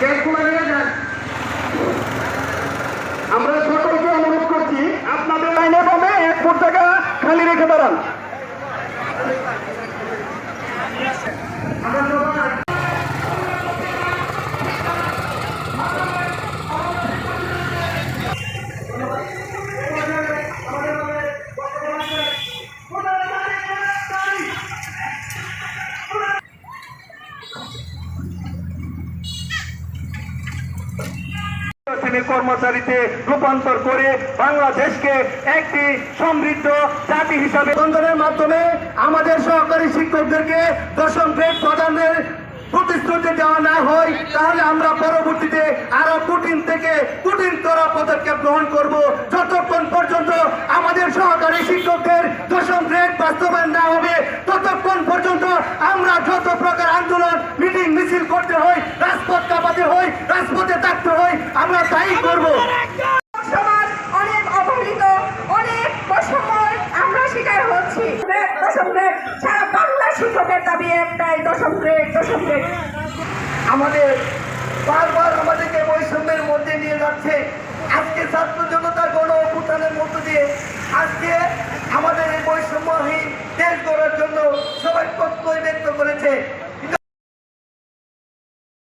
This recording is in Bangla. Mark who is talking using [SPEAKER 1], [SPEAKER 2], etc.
[SPEAKER 1] গ্যাসগুলো নিয়ে যান। আমরা সকলকে অনুরোধ করছি, আপনাদের লাইনে পাবে এক ফুট জায়গা খালি রেখে দাঁড়ান। শ্রেণির কর্মচারীতে রূপান্তর করে বাংলাদেশকে একটি সমৃদ্ধ জাতি হিসাবে বন্ধনের মাধ্যমে আমাদের সহকারী শিক্ষকদেরকে দশম গ্রেড প্রদানের প্রতিশ্রুতি দেওয়া না হয়, তাহলে আমরা পরবর্তীতে আরও কঠিন থেকে কঠিনতর পদক্ষেপ গ্রহণ করব। যতক্ষণ পর্যন্ত আমাদের সহকারী শিক্ষকদের দশম গ্রেড বাস্তবায়ন না হবে, ততক্ষণ পর্যন্ত আমরা
[SPEAKER 2] বাংলা শিক্ষকের দাবি একটাই, দশম গ্রেড দশম গ্রেড
[SPEAKER 1] আমাদের বারবার আমাদেরকে বৈষম্যের মধ্যে নিয়ে যাচ্ছে। আজকে ছাত্র জনতার গণ অভ্যুত্থানের মধ্য দিয়ে আজকে আমাদের এই বৈষম্যহীন দেশ গড়ার জন্য সবাই